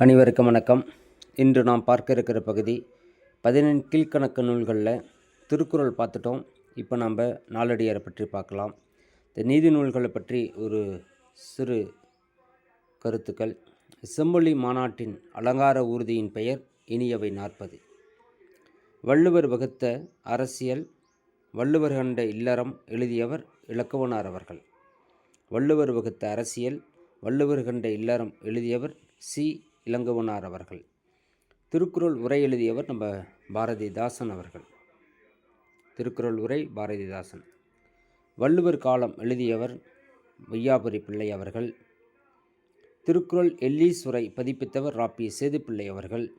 அனைவருக்கும் வணக்கம். இன்று நாம் பார்க்க இருக்கிற பகுதி பதினெண் கீழ்கணக்கு நூல்களில் திருக்குறள் பார்த்துட்டோம். இப்போ நம்ம நாளடியாரை பற்றி பார்க்கலாம். இந்த நீதி நூல்களை பற்றி ஒரு சிறு கருத்துக்கள். செம்மொழி மாநாட்டின் அலங்கார ஊர்தியின் பெயர் இனியவை நாற்பது. வள்ளுவர் வகுத்த அரசியல் வள்ளுவர் கண்ட இல்லறம் எழுதியவர் இலக்குவனார் அவர்கள். வள்ளுவர் வகுத்த அரசியல் வள்ளுவர் கண்ட இல்லறம் எழுதியவர் சி. இளங்கவனார் அவர்கள். திருக்குறள் உரை எழுதியவர் நம்ம பாரதிதாசன் அவர்கள். திருக்குறள் உரை பாரதிதாசன். வள்ளுவர் காலம் எழுதியவர் வையாபுரி பிள்ளை அவர்கள். திருக்குறள் எல்லீஸ்வரை பதிப்பித்தவர் ராப்பி சேதுப்பிள்ளை அவர்கள்.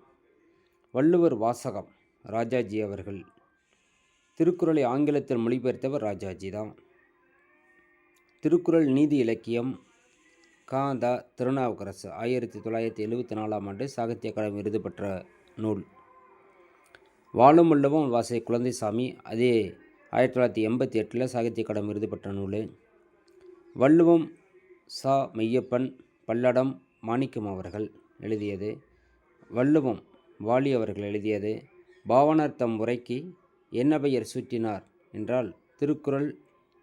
வள்ளுவர் வாசகம் ராஜாஜி அவர்கள். திருக்குறளை ஆங்கிலத்தில் மொழிபெயர்த்தவர் ராஜாஜி தான். திருக்குறள் நீதி இலக்கியம் கா திருநாவுக்கரசு ஆயிரத்தி தொள்ளாயிரத்தி எழுபத்தி நாலாம் ஆண்டு சாகித்ய அகாடமி விருது பெற்ற நூல். வாழும் உள்ளவும் வாசை குழந்தைசாமி. அதே ஆயிரத்தி தொள்ளாயிரத்தி எண்பத்தி எட்டில் சாகித்ய அகாடமி விருது பெற்ற நூல். வள்ளுவம் சா. மெய்யப்பன் பல்லடம் மாணிக்கம் அவர்கள் எழுதியது. வள்ளுவம் வாலி அவர்கள் எழுதியது. பாவனர் தம் உரைக்கு என்ன பெயர் சூட்டினார் என்றால் திருக்குறள்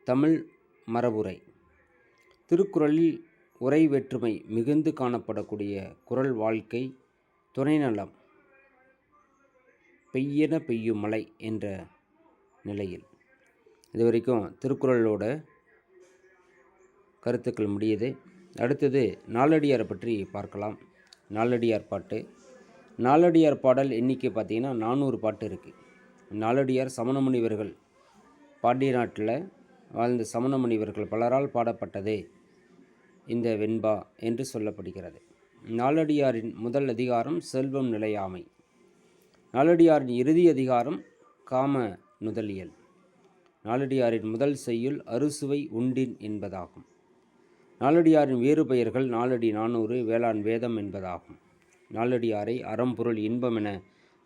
தமிழ் மரபுரை. திருக்குறளில் உரை வேற்றுமை மிகுந்து காணப்படக்கூடிய குறள் வாழ்க்கை துணைநலம் பெய்யென பெய்யும் மழை என்ற நிலையில். இது வரைக்கும் திருக்குறளோட கருத்துக்கள் முடியுது. அடுத்தது நாலடியாரை பற்றி பார்க்கலாம். நாலடியார் பாட்டு. நாலடியார் பாடல் எண்ணிக்கை பார்த்திங்கன்னா நானூறு பாட்டு இருக்குது நாலடியார் சமண முனிவர்கள் பாண்டிய நாட்டில் வாழ்ந்த சமண முனிவர்கள் பலரால் பாடப்பட்டது. இந்த வெண்பா என்று சொல்லப்படுகிறது. நாலடியாரின் முதல் அதிகாரம் செல்வம் நிலையாமை. நாலடியாரின் இறுதி அதிகாரம் காம நுதலியல். நாலடியாரின் முதல் செய்யுள் அறுசுவை உண்டின் என்பதாகும். நாலடியாரின் வேறு பெயர்கள் நாலடி நானூறு வேளாண் வேதம் என்பதாகும். நாலடியாரை அறம்பொருள் இன்பம் என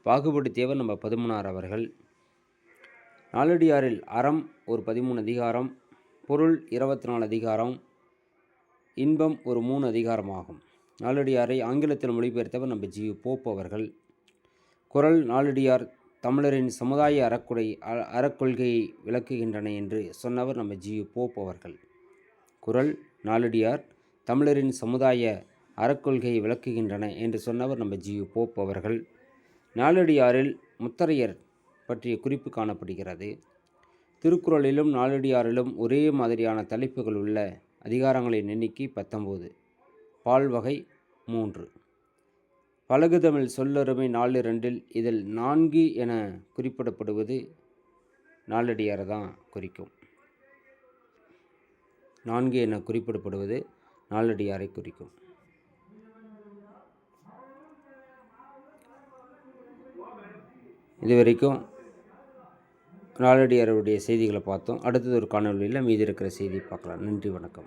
பாகுபடுத்தியவர் நம்ம பதுமனார் அவர்கள். நாலடியாரில் அறம் ஒரு பதிமூணு அதிகாரம் பொருள் இருபத்தி நாலு அதிகாரம் இன்பம் ஒரு மூணு அதிகாரமாகும். நாலடியாரை ஆங்கிலத்தில் மொழிபெயர்த்தவர் நம்ம ஜி. போப் அவர்கள். குரல் நாலடியார் தமிழரின் சமுதாய அறக்குறை அ- அறக்கொள்கையை விளக்குகின்றன என்று சொன்னவர் நம்ம ஜி. போப் அவர்கள். குரல் நாலடியார் தமிழரின் சமுதாய அறக்கொள்கையை விளக்குகின்றன என்று சொன்னவர் நம்ம ஜி. போப் அவர்கள். நாலடியாரில் முத்தரையர் பற்றிய குறிப்பு காணப்படுகிறது. திருக்குறளிலும் நாளடியாரிலும் ஒரே மாதிரியான தலைப்புகள் உள்ள அதிகாரங்களின் எண்ணிக்கை பத்தொம்போது. பால் வகை மூன்று. பழகுதமிழ் சொல்லொருமை நாலு ரெண்டில் இதில் நான்கு என குறிப்பிடப்படுவது நாலடியாரை தான் குறிக்கும். நான்கு என குறிப்பிடப்படுவது நாலடியாரை குறிக்கும். இதுவரைக்கும் நாலடியாருடைய செய்திகளை பார்த்தோம். அடுத்தது ஒரு காணொலியில் மீதி இருக்கிற செய்தி பார்க்கலாம். நன்றி வணக்கம்.